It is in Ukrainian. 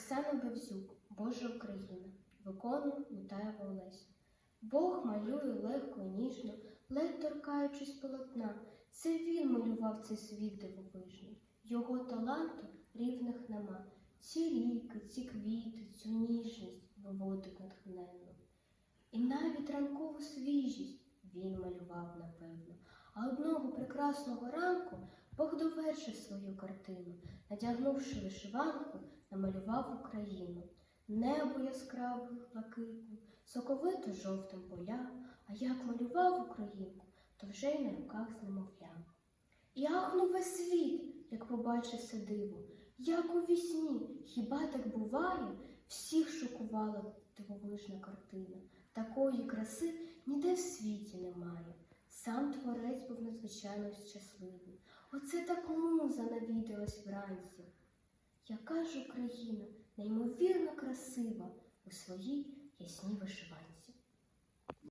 Оксана Бевзюк, Божа Україна, виконує Мутаєва Олеся. Бог малює легко і ніжно, ледь торкаючись полотна. Це він малював цей світ дивовижний. Його таланту рівних нема. Ці ріки, ці квіти, цю ніжність виводить натхненно. І навіть ранкову свіжість він малював напевно. А одного прекрасного ранку Бог довершив свою картину, надягнувши вишиванку, намалював Україну. Небо яскраве, блакитне, соковито жовтим поля, а як малював Українку, то вже й на руках з немовлям. І ахнув весь світ, як побачив це диво, як у вісні, хіба так буває, всіх шокувала дивовижна картина. Такої краси ніде в світі немає. Сам творець був надзвичайно щасливий. Оце так муза навідалась вранці. Яка ж Україна неймовірно красива у своїй ясній вишиванці.